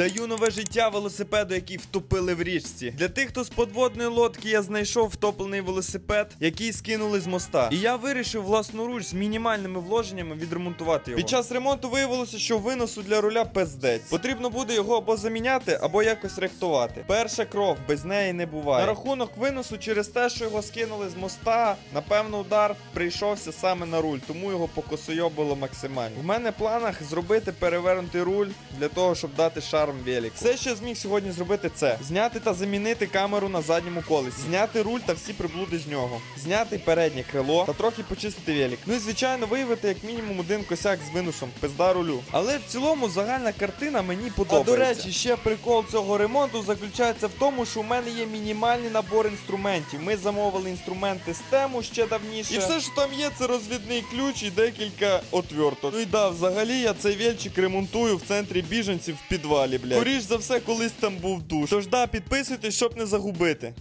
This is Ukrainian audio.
Даю нове життя велосипеду, який втопили в річці. Для тих, хто з подводної лодки, я знайшов втоплений велосипед, який скинули з моста. І я вирішив власноруч з мінімальними вложеннями відремонтувати його. Під час ремонту виявилося, що виносу для руля пиздець. Потрібно буде його або заміняти, або якось рихтувати. Перша кров, без неї не буває. На рахунок виносу через те, що його скинули з моста, напевно, удар прийшовся саме на руль, тому його покосойобило максимально. У мене в планах зробити перевернутий руль для того, щоб дати шарм велику. Все, що я зміг сьогодні зробити, це зняти та замінити камеру на задньому колесі, зняти руль та всі приблуди з нього, зняти переднє крило та трохи почистити велик. Ну і звичайно виявити як мінімум один косяк з виносом, пизда рулю. Але в цілому загальна картина мені подобається. А до речі, ще прикол цього ремонту заключається в тому, що у мене є мінімальний набор інструментів. Ми замовили інструменти з тему ще давніше. І все, що там є, це розвідний ключ і декілька отверток. Ну і да, взагалі я цей вельчик ремонтую в центрі біженців в підвалі, блядь. Скоріш за все, колись там був душ. Тож да, підписуйтесь, щоб не загубити.